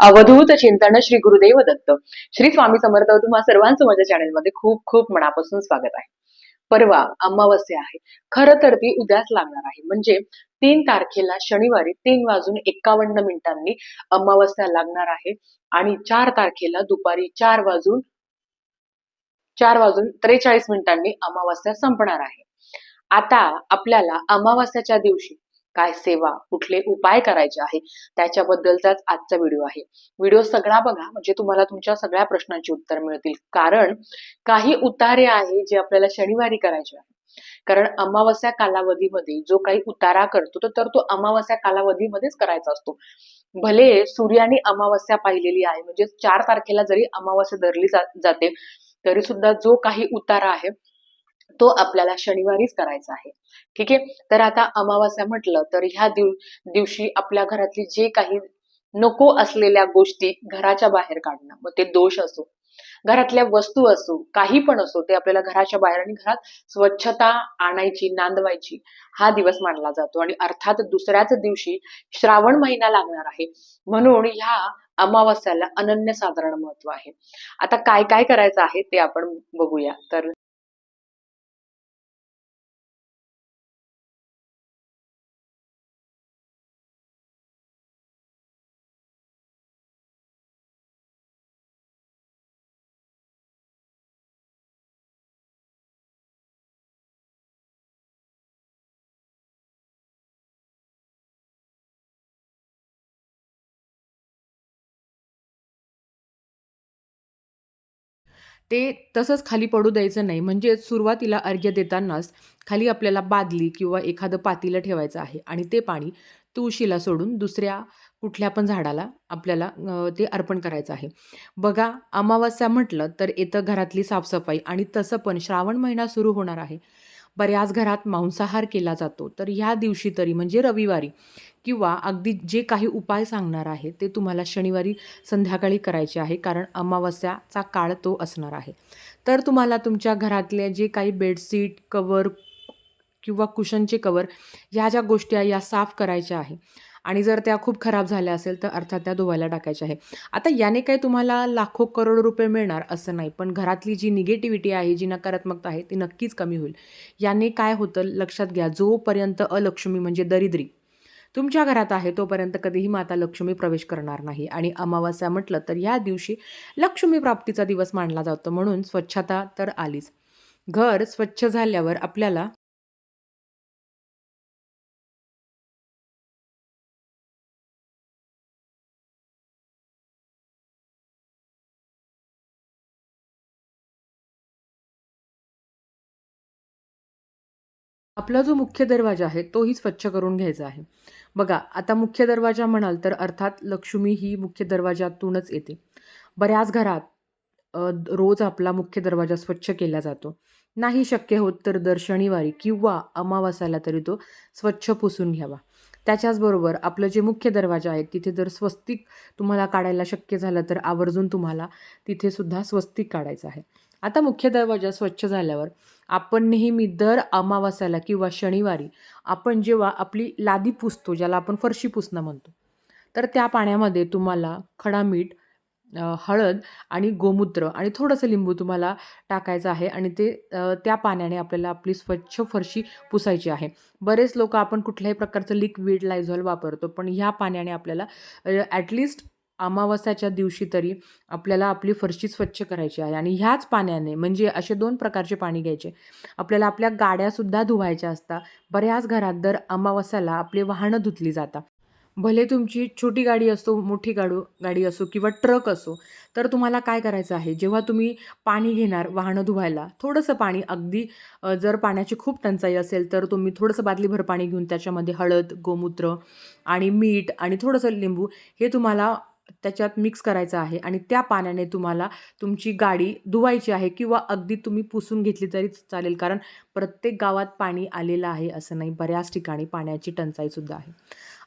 अवधूत चिंतन श्री गुरुदेव दत्त. श्री स्वामी समर्थ तुम्हा सर्वांचं माझ्या चॅनलमध्ये खूप खूप मनापासून स्वागत आहे. परवा अमावस्या आहे. खरं तर ती उद्याच लागणार आहे. म्हणजे तीन तारखेला शनिवारी तीन वाजून एकावन्न मिनिटांनी अमावस्या लागणार आहे. आणि चार तारखेला दुपारी चार वाजून चार वाजून त्रेचाळीस मिनिटांनी अमावस्या संपणार आहे. आता आपल्याला अमावस्याच्या दिवशी काय सेवा कुठले उपाय करायचे आहे त्याच्याबद्दलचाच आजचा व्हिडिओ आहे. व्हिडिओ सगळा बघा म्हणजे तुम्हाला तुमच्या सगळ्या प्रश्नांची उत्तर मिळतील. कारण काही उतारे आहे जे आपल्याला शनिवारी करायचे आहे. कारण अमावस्या कालावधीमध्ये जो काही उतारा करतो तर तो अमावस्या कालावधीमध्येच करायचा असतो. भले सूर्याने अमावस्या पाहिलेली आहे म्हणजे चार तारखेला जरी अमावस्या धरली जाते तरी सुद्धा जो काही उतारा आहे तो आपल्याला शनिवारीच करायचा आहे. ठीक आहे? तर आता अमावस्या म्हटलं तर ह्या दिव दिवशी आपल्या घरातली जे काही नको असलेल्या गोष्टी घराच्या बाहेर काढणं. मग ते दोष असो घरातल्या वस्तू असो काही पण असो ते आपल्याला घराच्या बाहेर आणि घरात स्वच्छता आणायची नांदवायची हा दिवस मानला जातो. आणि अर्थात दुसऱ्याच दिवशी श्रावण महिना लागणार आहे. म्हणून ह्या अमावस्याला अनन्यसाधारण महत्त्व आहे. आता काय काय करायचं आहे ते आपण बघूया. तर ते तसंच खाली पडू द्यायचं नाही. म्हणजे सुरुवातीला अर्घ्य देतानाच खाली आपल्याला बादली किंवा एखादं पातीलं ठेवायचं आहे आणि ते पाणी तुळशीला सोडून दुसऱ्या कुठल्या पण झाडाला आपल्याला ते अर्पण करायचं आहे. बघा अमावास्या म्हटलं तर येतं घरातली साफसफाई आणि तसं पण श्रावण महिना सुरू होणार आहे. बऱ्याच घरात मांसाहार केला जातो. तर ह्या दिवशी तरी म्हणजे रविवारी किंवा अगदी जे काही उपाय सांगणार आहे ते तुम्हाला शनिवारी संध्याकाळी करायचे आहे. कारण अमावस्याचा काळ तो असणार आहे. तर तुम्हाला तुमच्या घरातले जे काही बेडशीट, कवर किंवा कुशनचे कवर ह्या ज्या गोष्टी आहे या साफ करायच्या आहे आणि जर त्या खूप खराब झाल्या असेल तर अर्थात त्या धुवायला टाकायच्या आहे. आता याने काही तुम्हाला लाखो करोड रुपये मिळणार असं नाही. पण घरातली जी निगेटिव्हिटी आहे, जी नकारात्मकता आहे ती नक्कीच कमी होईल. याने काय होतं लक्षात घ्या जोपर्यंत अलक्ष्मी म्हणजे दरिद्री तुमच्या घरात आहे तोपर्यंत कधीही माता लक्ष्मी प्रवेश करणार नाही आणि अमावास्या म्हटलं तर या दिवशी लक्ष्मी प्राप्तीचा दिवस मानला जातो म्हणून स्वच्छता तर आलीच. घर स्वच्छ झाल्यावर आपल्याला आपला जो मुख्य दरवाजा आहे तोही स्वच्छ करून घ्यायचा आहे. बघा आता मुख्य दरवाजा म्हणाल तर अर्थात लक्ष्मी ही मुख्य दरवाजातूनच येते. बऱ्याच घरात रोज आपला मुख्य दरवाजा स्वच्छ केला जातो. नाही शक्य होत तर दर शनिवारी किंवा अमावास्याला तरी तो स्वच्छ पुसून घ्यावा. त्याच्याचबरोबर आपलं जे मुख्य दरवाजा आहे तिथे जर स्वस्तिक तुम्हाला काढायला शक्य झालं तर आवर्जून तुम्हाला तिथेसुद्धा स्वस्तिक काढायचं आहे. आता मुख्य दरवाजा स्वच्छ झाल्यावर आपण नेहमी दर अमावास्याला किंवा शनिवारी आपण जेव्हा आपली लादी पुसतो ज्याला आपण फरशी पुसणं म्हणतो. तर त्या पाण्यामध्ये तुम्हाला खडा मीठ, हळद आणि गोमूत्र आणि थोडंसं लिंबू तुम्हाला टाकायचं आहे आणि ते त्या पाण्याने आपल्याला आपली स्वच्छ फरशी पुसायची आहे. बरेच लोक आपण कुठल्याही प्रकारचं लिक्विड, लायझॉल वापरतो. पण ह्या पाण्याने आपल्याला ॲटलिस्ट ॲटलीस्ट अमावस्याच्या दिवशी तरी आपल्याला आपली फरशी स्वच्छ करायची आहे आणि ह्याच पाण्याने म्हणजे असे दोन प्रकारचे पाणी घ्यायचे. आपल्याला आपल्या गाड्यासुद्धा धुवायच्या असतात. बऱ्याच घरात दर अमावस्याला आपली वाहनं धुतली जातात. भले तुमची छोटी गाडी असो, मोठी गाडू गाडी असो किंवा ट्रक असो, तर तुम्हाला काय करायचं आहे, जेव्हा तुम्ही पाणी घेणार वाहनं धुवायला, थोडंसं पाणी अगदी जर पाण्याची खूप टंचाई असेल, तर तुम्ही थोडंसं बादलीभर पाणी घेऊन त्याच्यामध्ये हळद, गोमूत्र आणि मीठ आणि थोडंसं लिंबू हे तुम्हाला त्याच्यात मिक्स करायचं आहे आणि त्या पाण्याने तुम्हाला तुमची गाडी धुवायची आहे किंवा अगदी तुम्ही पुसून घेतली तरी चालेल. कारण प्रत्येक गावात पाणी आलेलं आहे असं नाही. बऱ्याच ठिकाणी पाण्याची टंचाईसुद्धा आहे.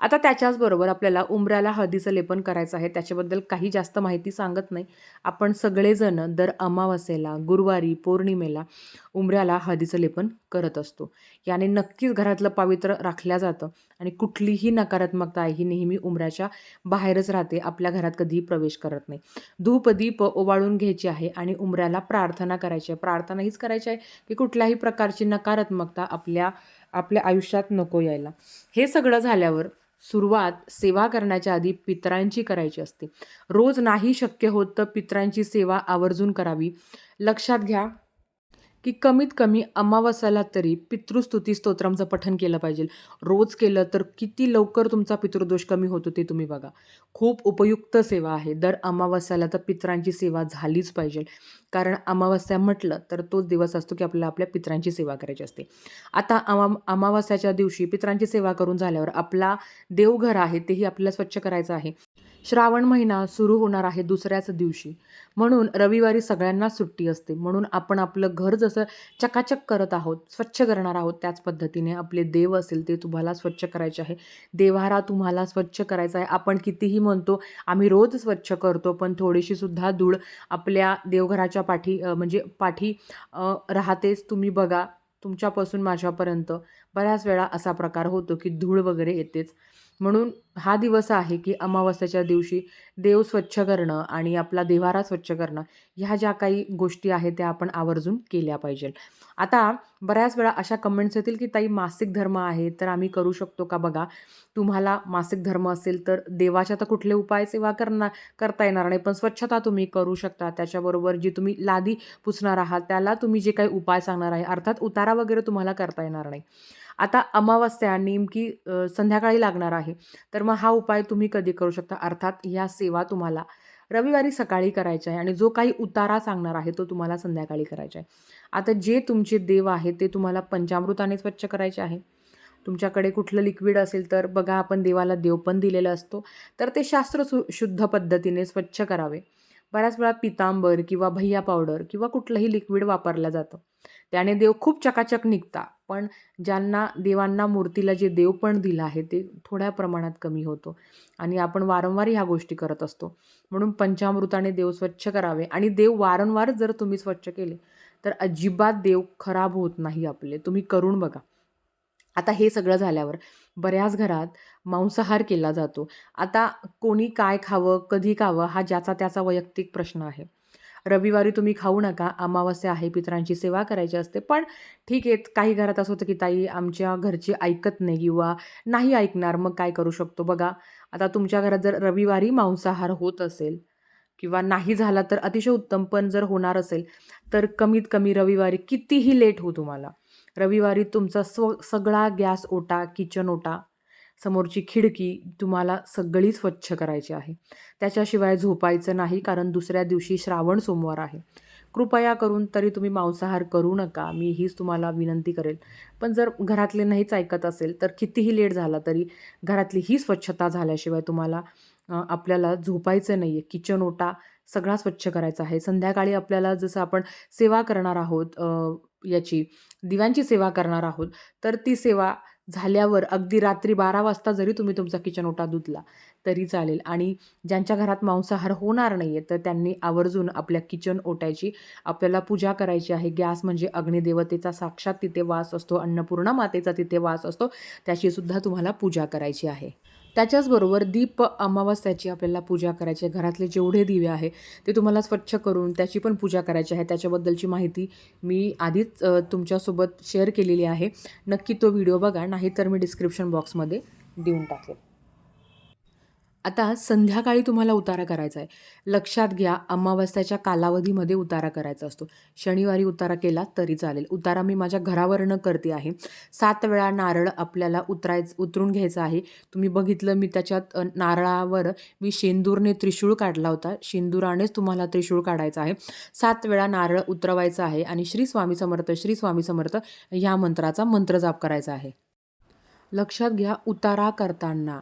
आता त्याच्याचबरोबर आपल्याला उंबऱ्याला हळदीचं लेपन करायचं आहे. त्याच्याबद्दल काही जास्त माहिती सांगत नाही. आपण सगळेजण दर अमावस्येला गुरुवारी पौर्णिमेला उमऱ्याला हळदीचं लेपन करत असतो. याने नक्कीच घरातलं पावित्र्य राखल्या जातं आणि कुठलीही नकारात्मकता आहे ही नेहमी उंबऱ्याच्या बाहेरच राहते. आपल्या घरात कधीही प्रवेश करत नाही. धूप दीप ओवाळून घ्यायची आहे आणि उंबऱ्याला प्रार्थना करायची आहे. प्रार्थना हीच करायची आहे की कुठल्याही प्रकारची नकारात्मकता आपल्या आपल्या आयुष्यात नको यायला. हे सगळं झाल्यावर सुरुवात सेवा करण्याच्या आधी पितरांची करायची असते. रोज नाही शक्य होत तर पितरांची सेवा आवर्जून करावी. लक्षात घ्या की कमीत कमी अमावस्याला तरी पितृस्तुती स्तोत्रांचं पठण केलं पाहिजे. रोज केलं तर किती लवकर तुमचा पितृदोष कमी होतो ते तुम्ही बघा. खूप उपयुक्त सेवा आहे. दर अमावस्याला तर पितरांची सेवा झालीच पाहिजे. कारण अमावस्या म्हटलं तर तोच दिवस असतो की आपल्याला आपल्या पितरांची सेवा करायची असते. आता अमा अमावस्याच्या दिवशी पितरांची सेवा करून झाल्यावर आपला देवघर आहे तेही आपल्याला स्वच्छ करायचं आहे. श्रावण महिना सुरू होणार आहे दुसऱ्याच दिवशी. म्हणून रविवारी सगळ्यांना सुट्टी असते. म्हणून आपण आपलं घर जसं चकाचक करत आहोत स्वच्छ करणार आहोत त्याच पद्धतीने आपले देव असेल ते तुम्हाला स्वच्छ करायचे आहे. देव्हारा तुम्हाला स्वच्छ करायचा आहे. आपण कितीही म्हणतो आम्ही रोज स्वच्छ करतो पण थोडीशी सुद्धा धूळ आपल्या देवघराच्या पाठी म्हणजे पाठी राहतेच तुम्ही बघा. तुमच्यापासून माझ्यापर्यंत बऱ्याच वेळा असा प्रकार होतो की धूळ वगैरे येतेच. म्हणून हा दिवस आहे की अमावस्याच्या दिवशी देव स्वच्छ करणं आणि आपला देवारा स्वच्छ करणं ह्या ज्या काही गोष्टी आहेत त्या आपण आवर्जून केल्या पाहिजे. आता बऱ्याच वेळा अशा कमेंट्स येतील की ताई मासिक धर्म आहे तर आम्ही करू शकतो का बघा? तुम्हाला मासिक धर्म असेल तर देवाच्या तर कुठले उपाय सेवा करणार करता येणार नाही पण स्वच्छता तुम्ही करू शकता. त्याच्याबरोबर जी तुम्ही लादी पुसणार आहात त्याला तुम्ही जे काही उपाय सांगणार आहे अर्थात उतारा वगैरे तुम्हाला करता येणार नाही. आता अमावस्या नेमकी संध्याकाळी लागणार आहे. तर मग हा उपाय तुम्ही कधी करू शकता? अर्थात ह्या सेवा तुम्हाला रविवारी सकाळी करायच्या आहे आणि जो काही उतारा सांगणार आहे तो तुम्हाला संध्याकाळी करायचा आहे. आता जे तुमचे देव आहे ते तुम्हाला पंचामृताने स्वच्छ करायचे आहे. तुमच्याकडे कुठलं लिक्विड असेल तर बघा आपण देवाला देव पण दिलेला असतो. तर ते शास्त्र सु शुद्ध पद्धतीने स्वच्छ करावे. बऱ्याच वेळा पितांबर किंवा भैया पावडर किंवा कुठलंही लिक्विड वापरलं जातं. त्याने देव खूप चकाचक निघता. पण ज्यांना देवांना मूर्तीला जे देव पण दिलं आहे ते थोड्या प्रमाणात कमी होतो. आणि आपण वारंवार ह्या गोष्टी करत असतो. म्हणून पंचामृताने देव स्वच्छ करावे. आणि देव वारंवार जर तुम्ही स्वच्छ केले तर अजिबात देव खराब होत नाही आपले. तुम्ही करून बघा. आता हे सगळं झाल्यावर बऱ्याच घरात मांसाहार केला जातो. आता कोणी काय खावं कधी खावं हा ज्याचा त्याचा वैयक्तिक प्रश्न आहे. रविवारी तुम्ही खाऊ नका. अमावस्या आहे पितरांची सेवा करायची असते. पण ठीक आहे काही घरात असं होतं की ताई आमच्या घरची ऐकत नाही किंवा नाही ऐकणार मग काय करू शकतो? बघा आता तुमच्या घरात जर रविवारी मांसाहार होत असेल किंवा नाही झाला तर अतिशय उत्तम पण जर होणार असेल तर कमीत कमी रविवारी कितीही लेट हो तुम्हाला. रविवारी तुमचा स्व सगळा गॅस ओटा किचन ओटा समोरची खिडकी तुम्हाला सगळी स्वच्छ करायची आहे. त्याच्याशिवाय झोपायचं नाही कारण दुसऱ्या दिवशी श्रावण सोमवार आहे. कृपया करून तरी तुम्ही मांसाहार करू नका. मी हीच तुम्हाला विनंती करेल. पण जर घरातले नाहीच ऐकत असेल तर कितीही लेट झाला तरी घरातली ही स्वच्छता झाल्याशिवाय तुम्हाला आपल्याला झोपायचं नाही आहे किचन ओटा सगळा स्वच्छ करायचा आहे. संध्याकाळी आपल्याला जसं आपण सेवा करणार आहोत याची दिव्यांची सेवा करणार आहोत तर ती सेवा झाल्यावर अगदी रात्री बारा वाजता जरी तुम्ही तुमचा किचन ओटा धुतला तरी चालेल. आणि ज्यांच्या घरात मांसाहार होणार नाही आहे तर त्यांनी आवर्जून आपल्या किचन ओट्याची आपल्याला पूजा करायची आहे. गॅस म्हणजे अग्निदेवतेचा साक्षात तिथे वास असतो अन्नपूर्णा मातेचा तिथे वास असतो. त्याची सुद्धा तुम्हाला पूजा करायची आहे. त्याच्याचबरोबर दीप अमावस्याची आपल्याला पूजा करायची आहे. घरातले जेवढे दिवे आहे ते तुम्हाला स्वच्छ करून त्याची पण पूजा करायची आहे. त्याच्याबद्दलची माहिती मी आधीच तुमच्यासोबत शेअर केलेली आहे. नक्की तो व्हिडिओ बघा नाहीतर मी डिस्क्रिप्शन बॉक्समध्ये देऊन टाकेल. आता संध्याकाळी तुम्हाला उतारा करायचा आहे. लक्षात घ्या अमावस्याच्या कालावधीमध्ये उतारा करायचा असतो. शनिवारी उतारा केला तरी चालेल. उतारा मी माझ्या घरावरनं करते आहे. सात वेळा नारळ आपल्याला उतरायच उतरून घ्यायचं आहे. तुम्ही बघितलं मी त्याच्यात नारळावर मी शेंदूरने त्रिशूळ काढला होता. शेंदुरानेच तुम्हाला त्रिशूळ काढायचा आहे. सात वेळा नारळ उतरवायचा आहे आणि श्री स्वामी समर्थ श्री स्वामी समर्थ ह्या मंत्राचा मंत्रजाप करायचा आहे. लक्षात घ्या उतारा करताना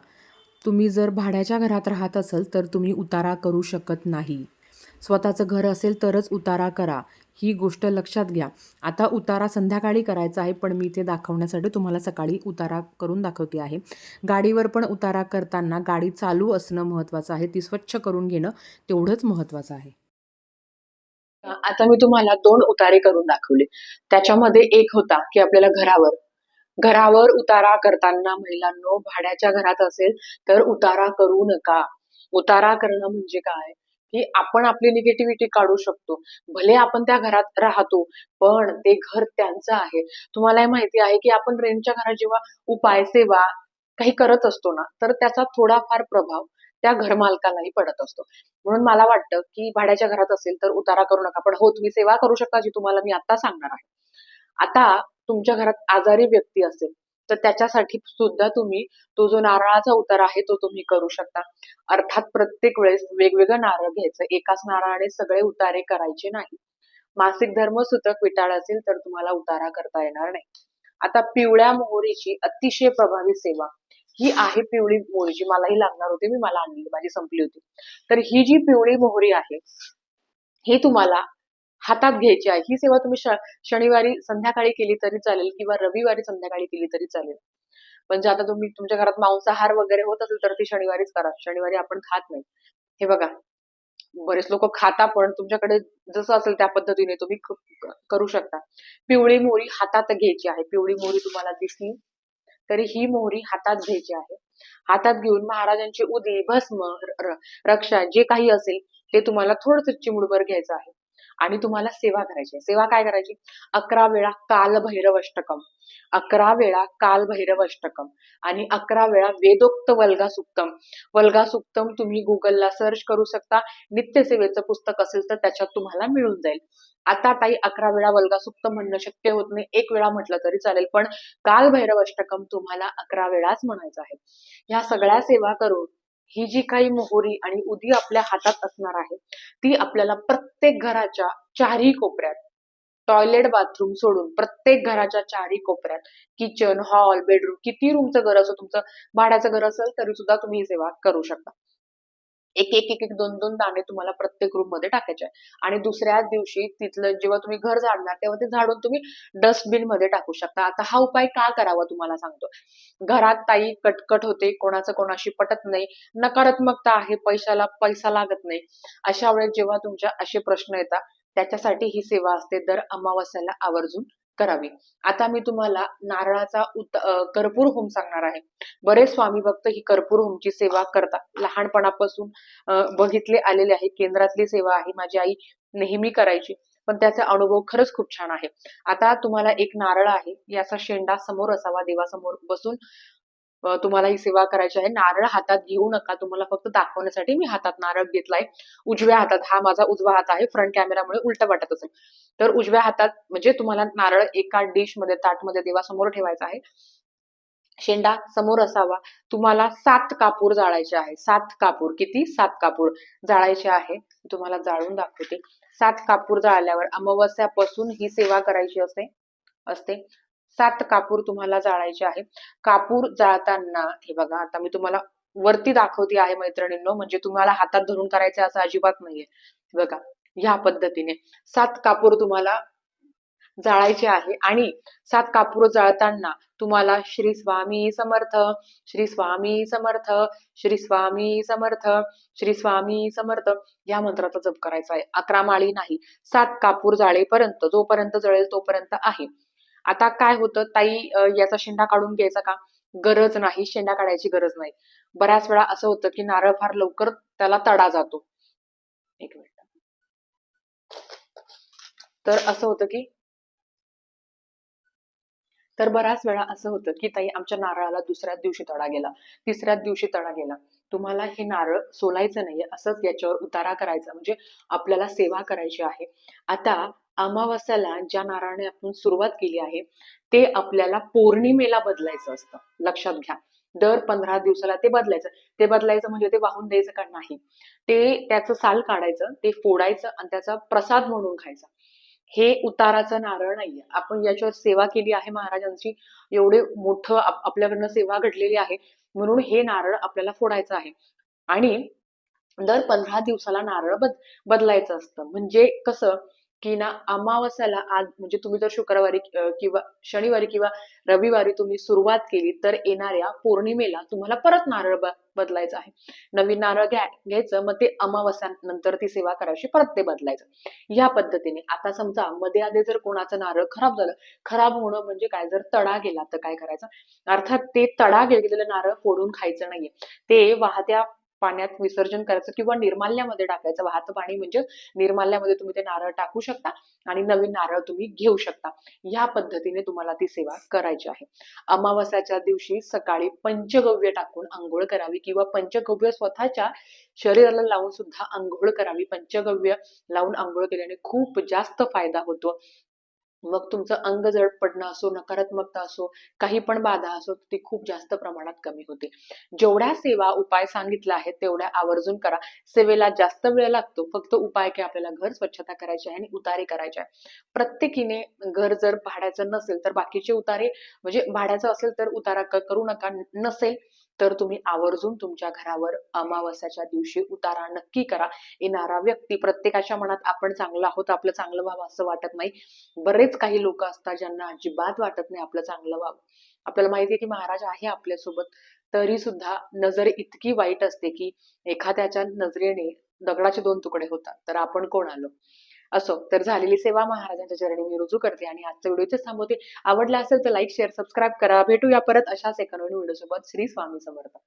तुम्ही जर भाड्याच्या घरात राहत असाल तर तुम्ही उतारा करू शकत नाही. स्वतःचं घर असेल तरच उतारा करा. ही गोष्ट लक्षात घ्या. आता उतारा संध्याकाळी करायचा आहे पण मी ते दाखवण्यासाठी तुम्हाला सकाळी उतारा करून दाखवते आहे. गाडीवर पण उतारा करताना गाडी चालू असणं महत्त्वाचं आहे. ती स्वच्छ करून घेणं तेवढंच महत्त्वाचं आहे. आता मी तुम्हाला दोन उतारे करून दाखवले. त्याच्यामध्ये एक होता की आपल्याला घरावर घरावर उतारा करताना महिलांनो भाड्याच्या घरात असेल तर उतारा करू नका. उतारा करणं म्हणजे काय? की आपण आपली निगेटिव्हिटी काढू शकतो. भले आपण त्या घरात राहतो पण ते घर त्यांचं आहे. तुम्हाला माहिती आहे की आपण रेंटच्या घरात जेव्हा उपाय सेवा काही करत असतो ना तर त्याचा थोडाफार प्रभाव त्या घरमालकालाही पडत असतो. म्हणून मला वाटतं की भाड्याच्या घरात असेल तर उतारा करू नका. पण हो तुम्ही सेवा करू शकता जी तुम्हाला मी आता सांगणार आहे. आता तुमच्या घरात आजारी व्यक्ती असेल तर त्याच्यासाठी सुद्धा तुम्ही तो जो नारळाचा उतार आहे तो तुम्ही करू शकता. अर्थात प्रत्येक वेळेस वेगवेगळं नारळ घ्यायचं. एकाच नारळाने सगळे उतारे करायचे नाही. मासिक धर्म सुतक विटाळ असेल तर तुम्हाला उतारा करता येणार नाही. आता पिवळ्या मोहरीची अतिशय प्रभावी सेवा. ही आहे पिवळी मोहरीची. मलाही लागणार होती मी मला आणली माझी संपली होती. तर ही जी पिवळी मोहरी आहे ही तुम्हाला हातात घ्यायची आहे. ही सेवा तुम्ही श- शनिवारी संध्याकाळी केली तरी चालेल किंवा रविवारी संध्याकाळी केली तरी चालेल. म्हणजे आता तुम्ही तुमच्या घरात मांसाहार वगैरे होत असेल तर ती शनिवारीच करा. शनिवारी आपण खात नाही. हे बघा. बरेच लोक खाता पण तुमच्याकडे जसं असेल त्या पद्धतीने तुम्ही करू शकता. पिवळी मोहरी हातात घ्यायची आहे. पिवळी मोहरी तुम्हाला दिसली तरी ही मोहरी हातात घ्यायची आहे. हातात घेऊन महाराजांची उदी भस्म र- रक्षा जे काही असेल ते तुम्हाला थोडस चिमुडभर घ्यायचं आहे. आणि तुम्हाला सेवा करायची सेवा काय करायची? अकरा वेळा काल भैरव अष्टकम अकरा वेळा काल भैरव अष्टकम आणि अकरा वेळा वेदोक्त वल्गा सुक्तम वल्गा सुक्तम तुम्ही गुगलला सर्च करू शकता. नित्यसेवेचं पुस्तक असेल तर त्याच्यात तुम्हाला मिळून जाईल. आता ताई अकरा वेळा वल्गासुक्त म्हणणं शक्य होत नाही. एक वेळा म्हटलं तरी चालेल पण काल भैरव अष्टकम तुम्हाला अकरा वेळाच म्हणायचं आहे. ह्या सगळ्या सेवा करून ही जी काही मोहरी आणि उदी आपल्या हातात असणार आहे ती आपल्याला प्रत्येक घराच्या चारही कोपऱ्यात टॉयलेट बाथरूम सोडून प्रत्येक घराच्या चारही कोपऱ्यात किचन हॉल बेडरूम किती रूमचं घर असो तुमचं भाड्याचं घर असेल तरी सुद्धा तुम्ही ही सेवा करू शकता. एक एक एक एक दोन दोन दाणे तुम्हाला प्रत्येक रूममध्ये टाकायचे आहे आणि दुसऱ्या दिवशी तिथलं जेव्हा तुम्ही घर झाडणार तेव्हा ते झाडून तुम्ही डस्टबिनमध्ये टाकू शकता. आता हा उपाय का करावा तुम्हाला सांगतो. घरात ताई कटकट होते कोणाचं कोणाशी पटत नाही. नकारात्मकता आहे पैशाला पैसा लागत नाही. अशा वेळेस जेव्हा तुमच्या असे प्रश्न येतात त्याच्यासाठी ही सेवा असते. दर अमावस्याला आवर्जून करावी. आता मी तुम्हाला नारळाचा उत कर्पूर होम सांगणार आहे. बरेच स्वामी भक्त ही कर्पूर होमची सेवा करतात. लहानपणापासून बघितले आलेले आहे. केंद्रातली सेवा आहे माझी आई नेहमी करायची. पण त्याचा अनुभव खरंच खूप छान आहे. आता तुम्हाला एक नारळ आहे. याचा शेंडा समोर असावा देवासमोर बसून. तुम्हाला ही सेवा करायची आहे. नारळ हातात घेऊ नका. तुम्हाला फक्त दाखवण्यासाठी मी हातात नारळ घेतलाय. उजव्या हातात हा माझा उजवा हात आहे. फ्रंट कॅमेरामुळे उलट वाटत असेल. तर उजव्या हातात म्हणजे तुम्हाला नारळ एका डिशमध्ये ताटमध्ये देवासमोर ठेवायचा आहे. शेंडा समोर असावा. तुम्हाला सात कापूर जाळायचे आहे. सात कापूर. किती? सात कापूर जाळायचे आहे. तुम्हाला जाळून दाखवते. सात कापूर जाळल्यावर अमावस्यापासून ही सेवा करायची असते असते. सात कापूर तुम्हाला जाळायचे आहे कापूर जाळताना हे बघा आता मी तुम्हाला वरती दाखवते आहे मैत्रिणींनो म्हणजे तुम्हाला हातात धरून करायचं असं अजिबात नाहीये. बघा ह्या पद्धतीने सात कापूर तुम्हाला जाळायचे आहे आणि सात कापूर जाळताना तुम्हाला श्री स्वामी समर्थ श्री स्वामी समर्थ श्री स्वामी समर्थ श्री स्वामी समर्थ या मंत्राचा जप करायचा आहे. अकरा माळी नाही सात कापूर जाळेपर्यंत जोपर्यंत जळेल तोपर्यंत आहे. आता काय होतं? ताई याचा शेंडा काढून घ्यायचा का? गरज नाही शेंडा काढायची गरज नाही. बऱ्याच वेळा असं होतं की नारळ फार लवकर त्याला तडा जातो. एक मिनिट. तर असं होतं की तर बऱ्याच वेळा असं होतं की ताई आमच्या नारळाला दुसऱ्याच दिवशी तडा गेला. तिसऱ्याच दिवशी तडा गेला. तुम्हाला हे नारळ सोलायचं नाहीये असंच याच्यावर उतारा करायचा. म्हणजे आपल्याला सेवा करायची आहे. आता अमावस्याला ज्या नारळाने आपण सुरुवात केली आहे ते आपल्याला पौर्णिमेला बदलायचं असतं. लक्षात घ्या. दर पंधरा दिवसाला ते बदलायचं. ते बदलायचं म्हणजे ते वाहून द्यायचं का नाही? ते त्याचं साल काढायचं ते फोडायचं आणि त्याचा प्रसाद म्हणून खायचा. हे उताराचं नारळ नाहीये. आपण याच्यावर सेवा केली आहे महाराजांची. एवढे मोठं आपल्याकडनं सेवा घडलेली आहे. म्हणून हे नारळ आपल्याला फोडायचं आहे. आणि दर पंधरा दिवसाला नारळ बद बदलायचं असतं. म्हणजे कसं? की ना अमावस्याला आज म्हणजे तुम्ही जर शुक्रवारी किंवा शनिवारी किंवा रविवारी तुम्ही सुरुवात केली तर येणाऱ्या पौर्णिमेला तुम्हाला परत नारळ ब- बदलायचं आहे. नवीन नारळ घ्या घ्यायचं मग ते अमावस्यानंतर ती सेवा करायची परत ते बदलायचं. या पद्धतीने आता समजा मध्ये आधी जर कोणाचं नारळ खराब झालं खराब होणं म्हणजे काय? जर तडा गेला तर काय करायचं? अर्थात ते तडा गेलेलं नारळ फोडून खायचं नाहीये. ते वाहत्या पाण्यात विसर्जन करायचं किंवा निर्माल्यामध्ये टाकायचं. वाहतं पाणी म्हणजे निर्माल्यामध्ये तुम्ही ते नारळ टाकू शकता आणि नवीन नारळ तुम्ही घेऊ शकता. या पद्धतीने तुम्हाला ती सेवा करायची आहे. अमावस्याच्या दिवशी सकाळी पंचगव्य टाकून आंघोळ करावी किंवा पंचगव्य स्वतःच्या शरीराला लावून सुद्धा आंघोळ करावी. पंचगव्य लावून आंघोळ केल्याने खूप जास्त फायदा होतो. मग तुमचं अंग जड पडणं असो नकारात्मकता असो काही पण बाधा असो ती खूप जास्त प्रमाणात कमी होते. जेवढ्या सेवा उपाय सांगितला आहे तेवढ्या आवर्जून करा. सेवेला जास्त वेळ लागतो. फक्त उपाय की आपल्याला घर स्वच्छता करायची आहे आणि उतारे करायचे आहे. प्रत्येकीने घर जर भाड्याचं नसेल तर बाकीचे उतारे म्हणजे भाड्याचं असेल तर उतारा करू नका. नसेल तर तुम्ही आवर्जून तुमच्या घरावर अमावस्याच्या दिवशी उतारा नक्की करा. येणारा व्यक्ती प्रत्येकाच्या मनात आपण चांगलं आहोत आपलं चांगलं व्हावं असं वाटत नाही. बरेच काही लोक असतात ज्यांना अजिबात वाटत नाही आपलं चांगलं व्हावं. आपल्याला माहिती आहे की महाराज आहे आपल्यासोबत तरी सुद्धा नजर इतकी वाईट असते की एखाद्याच्या नजरेने दगडाचे दोन तुकडे होतात. तर आपण कोण आलो? असो तर झालेली सेवा महाराजांच्या चरणी मी रुजू करते आणि आजचा व्हिडिओ इथेच थांबवते. आवडला असेल तर लाईक शेअर सबस्क्राईब करा. भेटूया परत अशाच एका नवीन व्हिडिओ सोबत श्री स्वामी समर्थ.